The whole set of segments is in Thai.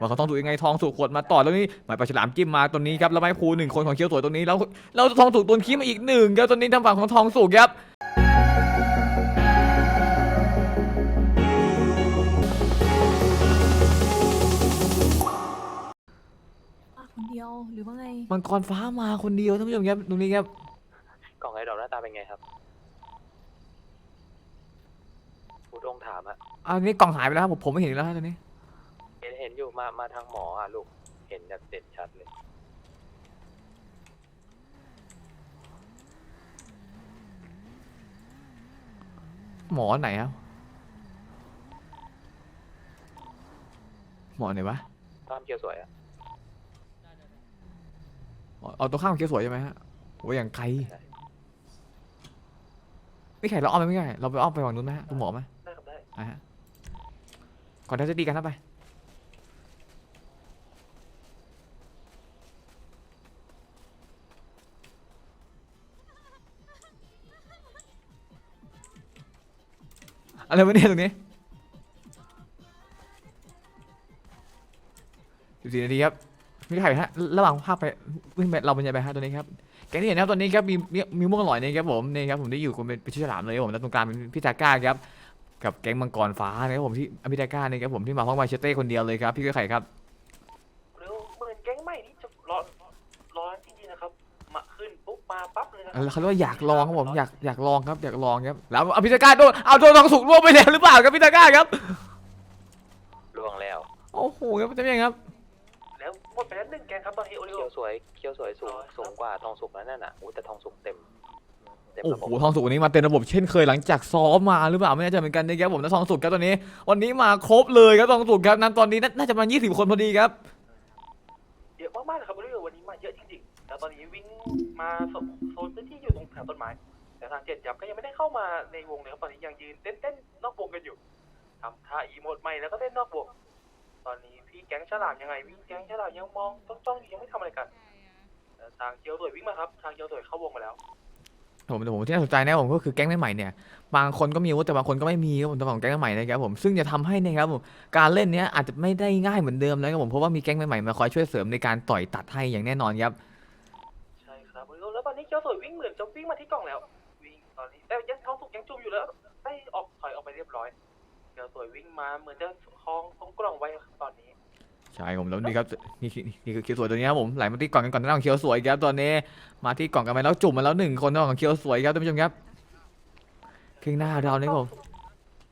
ว่าเขาต้องถูกยังไงทองสุกขวดมาต่อแล้วนี่หมายปลาฉลามจิ้มมาตัวนี้ครับแล้วไม้ภูหนึ่งคนของเคียวสวยตัวนี้แล้วแล้วทองสุกตัวขี้มาอีกหนึ่งครับตัวนี้ทางฝั่งของทองสุกครับมาคนเดียวหรือว่าไงมังกรฟ้ามาคนเดียวท่านผู้ชมครับตรงนี้ครับกล่องไอ้ดอกหน้าตาเป็นไงครับผู้ดงถามอะอันนี้กล่องหายไปแล้วครับผมผมไม่เห็นอีกแล้วฮะตอนนี้ เห็นเห็นอยู่มามาทางหมออะลูก เห็นแบบเด่นชัดเลย หมอไหนครับ หมอไหนวะตามเกียวสวยอะอ๋อเอาตัวข้ามเคียวสวยใช่ไหมฮะโอ้ยอย่างไกลไม่ไข่เราอ้อมไปไม่ไข่เราไปอ้อมไปฝั่งนู้นไหมฮะคุณหมอไหมได้ครับได้ อะฮะก่อนที่จะดีกันนะไป อะไรวะเนี่ยตรงนี้สิบสี่นาทีครับมีไข่ฮะระหว่างภาพไปวิ่งไปเราเป็นยังไงฮะตัวนี้ครับแกงที่เห็นนะครับตอนนี้ครับมีมีม่วงหลอยนี่ครับผมนี่ครับผมได้อยู่กับเป็นเป็นชื่อฉลามเลยครับผมแล้วตรงกลางเป็นพี่ตาก้าครับกับแก๊งมังกรฟ้านะครับผมที่อเมริกาเนี่ยครับผมที่มาพร้อมไวเชเต้คนเดียวเลยครับพี่ก็ไข่ครับ เร็วเหมือนแก๊งใหม่นี่จะรอรอจริงๆนะครับ มาขึ้น ปุ๊บมาปั๊บเลยนะแล้วเขาเรียกว่าอยากลองครับผมอยากอยากลองครับอยากลองครับแล้วอเมริกาโดนเอาโดนทองสุกร่วงไปแล้วหรือเปล่าครับพี่ตาก้าครับล่วงแล้วโอ้โหครับจะเป็นยังไงครับแล้วหมดไปแล้วหนึ่งแก๊งครับตอนนี้โอริโอ เคียวสวยเคียวสวยสูงสูงกว่าทองสุกแล้วนั่นน่ะอู้แต่ทองสุกเต็มเต็มโอ้ระบโหบทองสุกวันนี้มาเต็มระบบเช่นเคยหลังจากซ้อมมาหรือเปล่าไม่แน่ใจเหมือนกันนะครับผมแล้วทองสุกครับตอนนี้ วันนี้มาครบเลยครับทองสุกครับนั้นตอนนี้น่าน่าจะประมาณ20 คนพอดีครับเยอะมากๆเลยครับโอริโอวันนี้มาเยอะจริงๆ แล้วตอนนี้วิ่งมาโซนพื้นที่อยู่ตรงแถวต้นไม้ แต่ทางเจ็ดยับก็ยังไม่ได้เข้ามาในวงเลยครับตอนนี้ยังยืนเต้นเต้นๆนอกวงกันอยู่ทำท่าอีโมดใหม่แล้วก็เต้นนอกวง ตอนนี้พี่แก๊งฉลามยังไงวิ่งแก๊งฉลามยังมองจ้องๆอยู่ยังไม่ทำอะไรกันแต่ทางเกียวสวยวิ่งมาครับทางเกียวสวยเข้าวงมาแล้วผมแต่ผมที่น่าสนใจนะผมก็คือแก๊งใหม่ๆเนี่ยบางคนก็มีอาวุธแต่บางคนก็ไม่มีครับผมตัวของแก๊งใหม่นะครับผมซึ่งจะทำให้นะครับผมการเล่นเนี้ยอาจจะไม่ได้ง่ายเหมือนเดิมนะครับผมเพราะว่ามีแก๊งใหม่ๆมาคอยช่วยเสริมในการต่อยตัดให้อย่างแน่นอนครับ ใช่ครับแล้วตอนนี้ เกียวสวยวิ่งเหมือนจะวิ่งมาที่กล่องแล้ว วิ่งตอนนี้แต่ยังท้องสุกยังจุ่มอยู่แล้วได้ออกถอยออกไปเรียบร้อยเกียวสวยวิ่งมาเหมือนจะคล้องตรงกล่องไว้ครับตอนนี้ ใช่ผมแล้วนี่ครับนี่คือนี่คือเคียวสวยตัวนี้ครับผมไหลมาที่กล่องกันก่อนหน้าของเคียวสวยครับตอนนี้มาที่กล่องกันไปแล้วจุ่มมาแล้วหนึ่งคนของเคียวสวยครับท่านผู้ชมครับเครื่องหน้าเราเนี่ยครับผม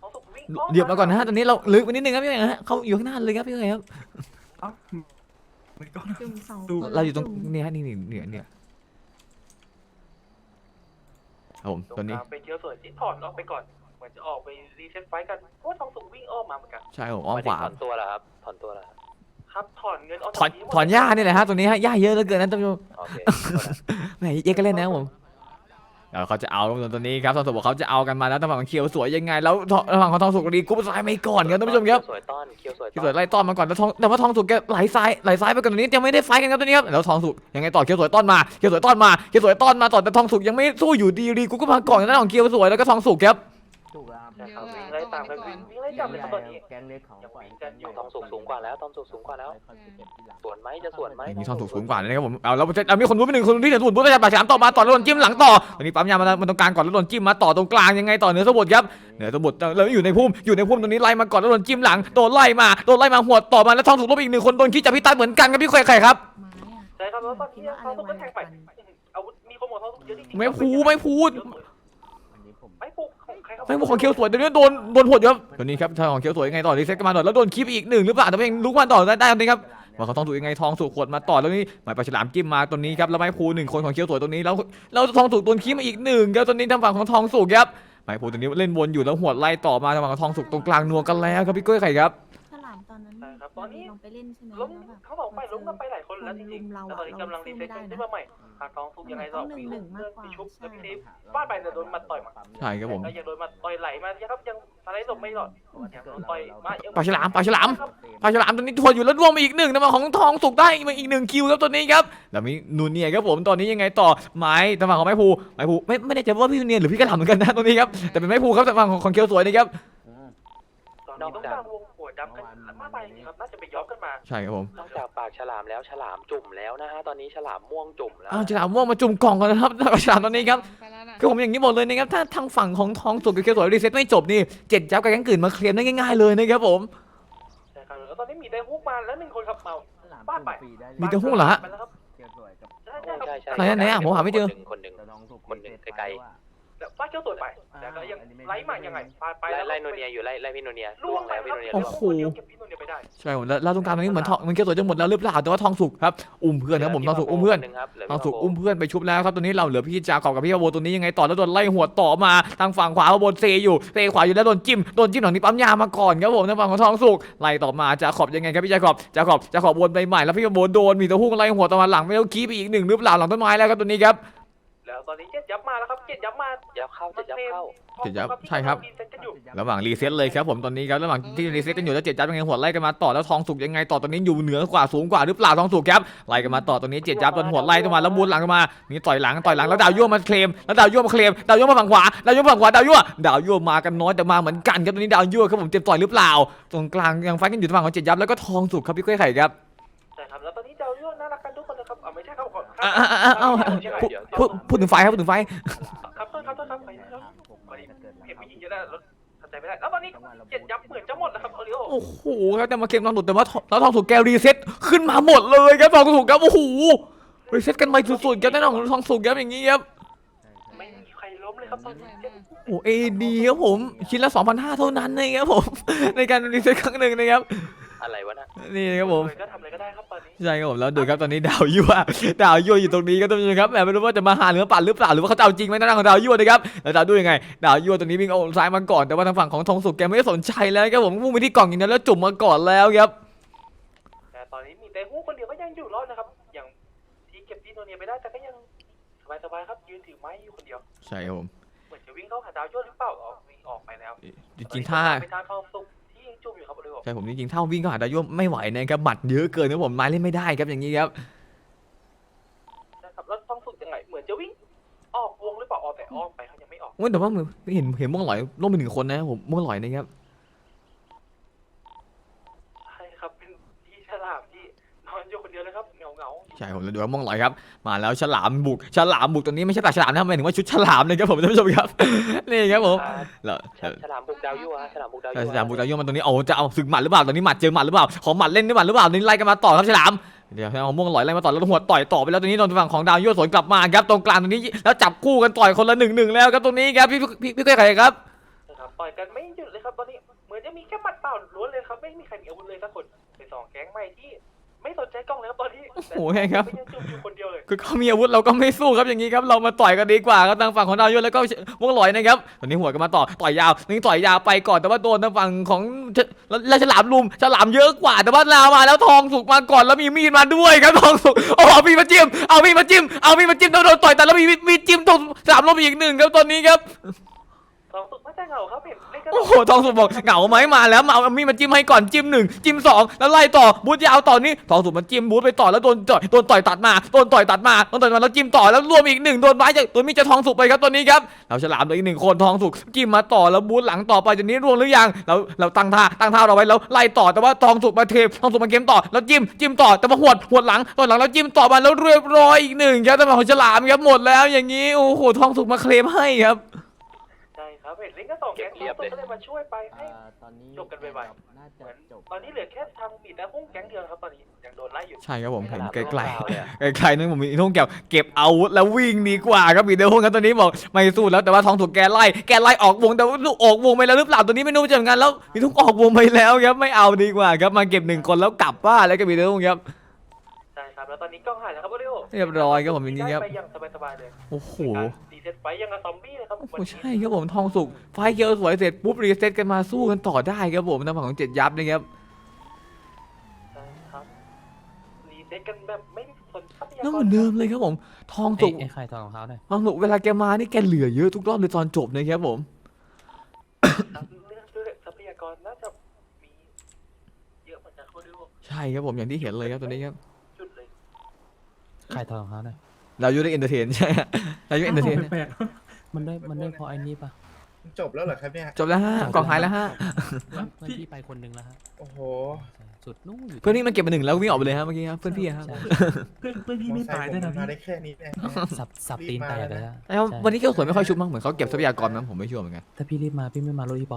ท้องสุกวิ่งเดี๋ยวมาก่อนนะฮะตอนนี้เราลึกไปนิดนึงครับพี่เอ๋ฮะเขาอยู่ข้างหน้าเลยครับพี่เอ๋ครับจุ่มสองเราคนเราอยู่ตรงจุ่มนี่ฮะนี่นี่เนี่ยเนี่ยครับ ผมตรงตัวกนี้ลางเป็นเกียวสวยที่ถอนออกไปก่อน เหมือนจะออกไปรีเซ็ตไฟต์กันเพราะว่าท้องสุกวิ่งอ้อมมาเหมือนกัน ใช่ผมอ้อมขวาถอนตัวแล้วครับ ถอนตัวแล้วครับครับถอนเงินออกถอนถอนหญ้านี่แหละฮะตัวนี้ฮะหญ้าเยอะเหลือเกินนะท่านผู้ชมโอเค แหมเจ๊ก็เล่นนะครับผม เดี๋ยวเขาจะเอาตัวนี้ครับทองสุกบอกเขาจะเอากันมาแล้วทางฝั่งของเคียวสวยยังไง แล้วทองทางฝั่งของทองสุกดีกรุ๊ปซ้ายไม่ก่อนครับท่านผู้ชมครับสวยต้อนเคียวสวยเคียวต้สอวนยไล่ต้อนมาก่อนแล้วทองแต่ว่าทองสุกแกไหลซ้ายไหลซ้ายไปก่อนตัวนี้ยังไม่ได้ไฟท์กันครับตัวนี้ครับแล้วทองสุกยังไงต่อเคียวสวยต้อนมาเคียวสวยต้อนมาเคียวสวยต้อนมาต่อแต่ทองสุกยังไม่สู้อยู่ดีดีกรุ๊ปก็มาก่อนแล้วของเคียวสวยแล้วก็ทองสุกครับถูกแล้วครับ ใช่ครับวิ่งไล่ตามกันวิ่งวิ่งไล่จับเลยครับตอนนี้แกงเล็กของยังฝ่ายวิ่งกันอยู่ทองสุกสูงกว่าแล้วทองสุกสูงกว่าแล้วคอนเซ็ปต์ที่หลังสวนไหมจะสวนไหมมีทองสุกสูงกว่านะครับผมเอาแล้วเอามีคนรู้ไปหนึ่งคนที่จะถูกพุทธจักรปากฉลามต่อมาต่อแล้วโดนจิ้มหลังต่อตอนนี้ปั๊มยามามาตรงกลางก่อนแล้วโดนจิ้มมาต่อตรงกลางยังไงต่อเหนือสมุทรครับเหนือสมุทรแล้วอยู่ในพุ่มอยู่ในพุ่มตรงนี้ไล่มาก่อนแล้วโดนจิ้มหลังโดนไล่มาโดนไล่มาหัวดต่อมาแล้วทองสุกลบอีกหนึ่งคนโดนคิดจากพี่ตันเหมือนกันครับพี่ไข่ไข่ครับไม้อะใช่ครับแล้วตอนนี้ท้องสุกก็แทงไปอาวุธมีคนหมดท้องสุกเยอะจริงๆไม่พูไม่พูดอันนี้ผม ไม่พูดของใครครับไม่บอกของเคียวสวยตอนนี้โดนโดนผดครับตอนนี้ครับทางของเคียวสวยยังไงต่อรีเซ็ตกันมาหน่อยแล้วโดนคลิปอีกหนึ่งหรือเปล่าแต่ว่ายังลุกมาต่อได้ได้ตอนนี้ครับว่าเขาต้องถูกยังไงทองสุกขวดมาต่อแล้วนี่หมายปลาฉลามจิ้มมาตัวนี้ครับแล้วไม้พูหนึ่งคนของเคียวสวยตัวนี้แล้วแล้วทองสุกโดนคลิปมาอีกหนึ่งครับตอนนี้ทางฝั่งของทองสุกครับไม้พูตัวนี้เล่นวนอยู่แล้วหัวดไล่ต่อมาทางฝั่งของทองสุกตรงกลางนัวกันแล้วครับพี่ก้อยไข่ครับ ครับ ตอนนี้ลองไปเล่นใช่ไหมล้มแล้วแบบทั้งสองฝ่ายล้มกันไปหลายคนแล้วจริงๆแล้วตอนนี้กำลังรีเซ็ตกันขึ้นมาใหม่หากท้องสุกยังไงก็วิ่งเพื่อนปีชุบแล้วพี่เทปฟาดไปแต่โดนมัดต่อยมาใช่ครับผมก็ยังโดนมัดต่อยไหลมาครับยังสไลด์หลบไม่หลอดยังโดนต่อยมายังปลาฉลามปลาฉลามปลาฉลามตัวนี้ทวนอยู่แล้วรวมมาอีกหนึ่งนะมาของทองสุกได้มาอีกหนึ่งคิวครับตัวนี้ครับแล้วมีนูเนียครับผมตอนนี้ยังไงต่อไม้ทางฝั่งของไม้ภูไม้ภูไม่ไม่แน่ใจว่าพี่นูเนียหรือพี่กระหล่ำเหมือนกันนะตัวนี้ครับแต่เป็นไม้ภูครับทางฝั่งของของเคียวสวยนี่ครับ ตอนตอนนี้ต้องการวงหัวดำกันมากไปครับน่าจะไปย้อมกันมาใช่ครับผมนอกจากปากฉลามแล้วฉลามจุ่มแล้วนะฮะตอนนี้ฉลามม่วงจุ่มแล้วอ้าวฉลามม่วงมาจุ่มกล่องกันนะครับฉลามตอนนี้ครับไปแล้วนะคือผมอย่างนี้บอกเลยนะครับถ้าทางฝั่งของทองสุกกับเคียวสวยรีเซ็ตไม่จบนี่เจ็ดยับกับแก๊งกื่นมาเคลมได้ง่าย ๆเลยนะครับผมใช่ครับแล้วตอนนี้มีได้ฮุกมาแล้วหนึ่งคนครับเมาฉลามบ้านไปฟรีได้มีแต่หุ้นเหรอฮะไปแล้วครับเกียวสวยกับใช่ใช่ครับใช่ใช่ไหนอะไหนอะผมหาไม่เจอคนหนึ่งคนหนึ่งแต่น้องถูกคนหนึ่งรีเซ็ตไกลปว่า แล้วบ้านเจ้าตัวไป แต่ก็ยังไล่มายังไงไปไปไล่แล้วไล่โนเนียอยู่ไล่ไล่พี่โนเนียล่ล่ววงงแล้แล้ววพี่พี่โนโนเนีเนียยโอ้โหล่วงเก็บพี่โนเนียไปได้ใช่ผมแล้วแล้วตรงกลางตรงนี้เหมือนทองเหมันเคียวสวยจะหมดแล้วหรือเปล่าแต่ว่าทองสุกครับอุ้มเพื่อนครับผมทองสุกอุ้มเพื่อนหนึ่งครับเหลือทองสุกพี่อุ้มเพื่อนไปชุบแล้วครับตอนนี้เราเหลือพี่จาขอบกับพี่โบตัวนี้ยังไงต่อแล้วโดนไล่หัวต่อมาทางฝั่งขวาโบนเซอยู่เซขวาอยู่แล้วโดนจิ้มโดนจิ้มหลังนี้ปั๊มยามาก่อนครับผมทางฝั่งของทองสุกไล่ต่อมาจาขอบยังไงครับพี่จาขอบจาขอบจาขอบวนไปใหม่แล้วพี่โบโดนมีตัวหุ้งไล่หัวต่อมาหลังไม่ต้องคีบไปอีกหนึ่งหรือเปล่าหลังต้นไม้แล้วครับตัวนี้ครับแล้ว ตอนนี้เจ็ดยับมาแล้วครับเจ็ดยับมายับเข้าจะยับเข้าเจ็ดยับใช่ครับที่เซ็ตกันอยู่ระหว่างรีเซ็ตเลยครับผมตอนนี้ครับระหว่างที่รีเซ็ตกันอยู่แล้วเจ็ดจับยังไงหัวไล่กันมาต่อแล้วทองสุกยังไงต่อตอนนี้อยู่เหนือกว่าสูงกว่าหรือเปล่าทองสุกครับไล่กันมาต่อตอนนี้เจ็ดจับโดนหัวไล่กันมาแล้วบูนหลังกันมานี่ต่อยหลังต่อยหลังแล้วดาวยั่วมาเคลมแล้วดาวยั่วมาเคลมดาวยั่วมาฝั่งขวาดาวยั่วมาฝั่งขวาดาวยั่วดาวยั่วมากันน้อยแต่มาเหมือนกันครับตอนนี้ดาวยั่วครับผมเจ็บต่อยหรือเปล่า ตรงกลางยังไฟกันอยู่ทางฝั่งของเจ็ดยับแล้วก็ทองสุกครับพี่กล้วยไข่ครับ ไม่ใช่ครับขออะอะอะอะเอาพูดพูดถึงไฟครับพูดถึงไฟ ครับต้นครับต้นครับไปครับผมวันนี้เห็นผู้หญิงเยอะแล้วรถทำใจไม่ได้แล้วตอนนี้เจ็ดยับเหมือนจะหมดแล้วครับโอริโอโอ้โหครับแต่มาเคลมทองสุกแต่ว่าทองแล้วทองสุกแกรีเซ็ตขึ้นมาหมดเลยครับทองสุกครับโอ้โหรีเซ็ตกันไปสุดๆครับแน่นอนทองสุกครับอย่างนี้ครับไม่มีใครล้มเลยครับตอนนี้โอ้เอดีครับผมชิ้นละ2,500เท่านั้นนะครับผมในการรีเซ็ตครั้งหนึ่งนะครับอะไรวะนะนี่ครับผมก็ทำอะไรก็ได้ครับ ใช่ครับผมแล้วดูครับตอนนี้ดาวยั่วดาวยั่วอยู่ตรงนี้ครับท่านผู้ชมครับแหมไม่รู้ว่าจะมาหาเนื้อปั่นหรือเปล่าหรือว่าเขาจะเอาจริงไหมหน้าของดาวยั่วนะครับแล้วดาวยั่วยังไงดาวยั่วตรงนี้วิ่งเอาซ้ายมาก่อนแต่ว่าทางฝั่งของทองสุกแกไม่ได้สนใจแล้วครับผมมุ่งไปที่กล่องอย่างนั้นแล้วจุ่มมาก่อนแล้วครับแต่ตอนนี้มีแต่ฮู้คนเดียวก็ยังอยู่รอดนะครับ อย่างที่เก็บที่โนเนียไม่ได้แต่ก็ยังสบายๆครับยืนถือไม้อยู่คนเดียวใช่ครับผมเหมือนจะวิ่งเข้าหาดาวยั่วหรือเปล่าออกวิ่งออกไปแล้วจริงๆถ้าไปทางเข้าซุกที่ ยังจุ่มอยู่ครับโอริโอใช่ผมจริงๆถ้าวิ่งก็หาดาวยั่วไม่ไหวนะครับหมัดเยอะเกินครับผมไม้เล่นไม่ได้ครับอย่างนี้ครับนะครับแล้วต้องฝึกยังไงเหมือนจะวิ่งออกวงหรือเปล่าออกแต่ออกไปเขายังไม่ออกเว้ยแต่ว่าเห็นเห็นม่วงหลอยลงไปหนึ่งคนนะผมม่วงหลอยนะครับ ใช่ครับเป็นที่ฉลามที่นอนอยู่คนเดียวเลยครับเหงาเหงาๆ ใช่ผมจะดูว่าม่วงหลอยครับ มาแล้วฉลามบุกฉลามบุกตัวนี้ไม่ใช่ปากฉลามนะครับหมายถึงว่าชุดฉลามเลยครับผมท่านผู้ชมครับ นี่ครับผมแล้วฉฉลามบุกดาวยั่วฮะฉลามบุกดาวใช่ยั่วฉลามบุกดาวยั่วมันตรงนี้โอ้จะเอาศึกหมัดหรือเปล่าตอนนี้หมัดเจอหมัดหรือเปล่าขอหมัดเล่นด้วยหมัดหรือเปล่าตอนนี้ไล่กันมาต่อครับฉลามเดี๋ยวเอาม่วงหลอยไล่มาต่อแล้วหัวต่อยต่อไปแล้วตรงนี้โดนฝั่งของดาวยั่วสวนกลับมาครับตรงกลางตรงนี้แล้วจับคู่กันต่อยคนละหนึ่งหนึ่งแล้วครับตรงนี้ครับพี่พี่พี่ก้อยไข่ครับนะครับต่อยกันไม่หยุดเลยครับตอนนี้เหมือนจะมีแค่หมัดเปล่าล้วนเลยครับไม่มีใครมีอาวุธเลยสักคนเป็นสองแก๊งใหม่ที่ไม่สน ใจกล้องเลยครับตอนนี้โอ้โหไงครับก็ยังจุ่มอยู่คนเดียวเลยคือเขามีอาวุธเราก็ไม่สู้ครับอย่างนี้ครับเรามาต่อยกันดีกว่าครับทางฝั่งของดาวยั่วแล้วก็ม่วงหลอยนะครับตอนนี้หัวกันมาต่อต่อยยาวนี่ต่อยยาวไปก่อนแต่ว่าโดนทางฝั่งของฉแล้วฉลามลุมฉลามเยอะกว่าแต่ว่าลาวมาแล้วทองสุกมาก่อนแล้วมีมีดมาด้วยครับทองสุกโอ้เอามีดมาจิ้มเอามีดมาจิ้มเอามีดมาจิ้มแล้วโดนต่อยแต่แล้วมีมีดจิ้มตรงฉลามลมอีกหนึ่งครับตอนนี้ครับ สองสุดไม่ใช่เหงาครับเห็นเล่กันโอ้โหทองสุกบอกเหงาไหมมาแล้วมาเอามีดมาจิ้มให้ก่อนจิ้มหนึ่งจิ้มสองแล้วไล่ต่อบูทยาวต่อนี่ทองสุกมันจิ้มบูทไปต่อแล้วโดนต่อยโดนต่อยตัดมาโดนต่อยตัดมาโดนต่อยมาแล้วจิ้มต่อแล้วรวมอีกหนึ่งโดนไม้จากตัวมีดจะทองสุกไปครับตัวนี้ครับเราฉลามเหลยอีกหนึ่งคนทองสุกจิ้มมาต่อแล้วบูทหลังต่อไปจากนี้รวมหรือยังเราเราตั้งท่าตั้งท่าเราไว้แล้วไล่ต่อแต่ว่าทองสุกมาเททองสุกมาเกมต่อแล้วจิ้มจิ้มต่อแต่ว่าหวดหวดหลังต่อหลังแล้วจิ้มต่อมาแล้วเรียบร้อยอีกหนึ่งครับแต่ของฉลามครับหมดแล้วอย่างนี้โอ้โหทองสุกมาเคลมให้ครับ ครับเห็นเล่นกันสองแก๊งสองสุดก็เลยมาช่วยไปให้เอ่อตอนนี้จบกันไวน่าเหจะมือนจบตอนนี้เหลือแค่ทางมีแต่หุ้งแก๊งเดียวนะครับตอนนี้ยังโดนไล่อยู่ ใช่ครับผมเห็นไกลๆเลยอะใครๆนึกผมมีทุ่งเกี่ยวเก็บอาวุธแล้ววิ่งดีกว่าครับอีเดอร์ฮงครับตอนนี้บอกไม่สู้แล้วแต่ว่าทองถูกแกไล่แกไล่ออกวงแต่ว่าลูกออกวงไปแล้วหรือเปล่าตัวนี้ไม่รู้จะเหมือนกันแล้วมีทุ่งออกวงไปแล้วครับไม่เอาดีกว่าครับมาเก็บหนึ่งคนแล้วกลับบ้านแล้วก็มีเดอร์ฮงครับ ใช่ครับ แล้วตอนนี้กล้องหายแล้วครับโอริโอเรียบร้อยครับผมจริงๆครับ ได้ไปอย่างสบายๆเลยโอ้โห การ รีเซ็ตไฟยังกับซอมบี้เลยครับโอ้โหวันนี้ ใช่ครับผมทองสุกไฟเกียวสวยเสร็จปุ๊บรีเซ็ตกันมาสู้กันต่อได้ครับผมทางฝั่งของเจ็ดยับนะครับ ใช่ครับรีเซ็ตกันแบบไม่สนทรัพยากรแล้วเหมือนเดิมเลยครับผม ทองไอ้สุกไอ้ไข่ทองของเขาหน่อยทองสุกเวลาแกมานี่แกเหลือเยอะทุกรอบเลยตอนจบนะครับผม ครับเรื่องด้วยทรัพยากรน่าจะมีเยอะเหมือนกันโอริโอใช่ครับผมอย่างที่เห็นเลยครับตัวนี้ครับ จุดเลยไข่ทองของเขาหน่อย เราอยู่ได้เอนเตอร์เทนใช่ฮะเราอยู่เอนเตอร์เทนแปลกมันได้มันได้เพราะไอ้นี่ปะจบแล้วเหรอครับเนี่ย จบแล้วฮะกองหายแล้วฮะเพื่อนเพื่อนพี่ไปคนหนึงแล้วฮะโอ้โหใช่สุดนู่นอยู่เพื่อนพี่มันเก็บมาหนึ่งแล้ววิ่งออกไปเลยฮะเมื่อกี้ครับเพื่อนพี่ครับใช่เพื่อนเพื่อนพี่ไม่ตายด้วยนะมอไซค์ผมมาพี่ได้แค่นี้เองสับสับตีนแตกเลยฮะแล้ววันนี้เคียวสวยไม่ค่อยชุบมั้งเหมือนเขาเก็บทรัพยากรมั้งผมไม่ชัวร์เหมือนกันถ้าพี่รีบมาพี่ไม่มารถอีป๊อป